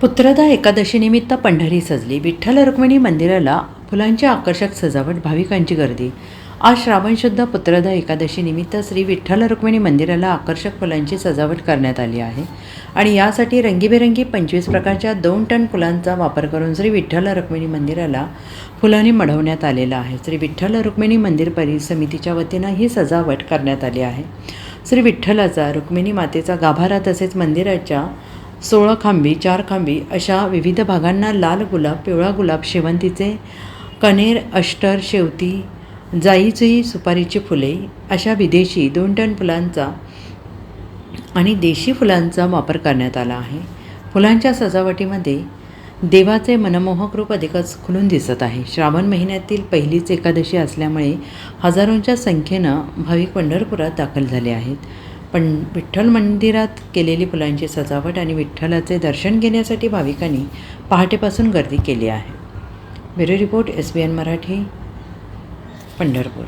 पुत्रदा एकादशीनिमित्त पंढरी सजली. विठ्ठल रुक्मिणी मंदिराला फुलांची आकर्षक सजावट भाविकांची गर्दी. आज श्रावण शुद्ध पुत्रदा एकादशीनिमित्त श्री विठ्ठल रुक्मिणी मंदिराला आकर्षक फुलांची सजावट करण्यात आली आहे. आणि यासाठी रंगीबेरंगी पंचवीस प्रकारच्या दोन टन फुलांचा वापर करून श्री विठ्ठल रुक्मिणी मंदिराला फुलांनी मढवण्यात आलेलं आहे. श्री विठ्ठल रुक्मिणी मंदिर परि समितीच्या वतीनं ही सजावट करण्यात आली आहे. श्री विठ्ठलाचा रुक्मिणी मातेचा गाभारा तसेच मंदिराच्या सोळा खांबी चार खांबी अशा विविध भागांना लाल गुलाब पिवळा गुलाब शेवंतीचे कनेर अष्टर शेवती जाईचही सुपारीची फुले अशा विदेशी दोन टन फुलांचा आणि देशी फुलांचा वापर करण्यात आला आहे. फुलांच्या सजावटीमध्ये देवाचे मनमोहक रूप अधिकच खुलून दिसत आहे. श्रावण महिन्यातील पहिलीच एकादशी असल्यामुळे हजारोंच्या संख्येनं भाविक पंढरपुरात दाखल झाले आहेत. पण विठ्ठल मंदिरात केलेली फुलांची सजावट आणि विठ्ठलाचे दर्शन घेण्यासाठी भाविकांनी पहाटेपासून गर्दी केली आहे. Bureau report S B N Marathi Pandharpur.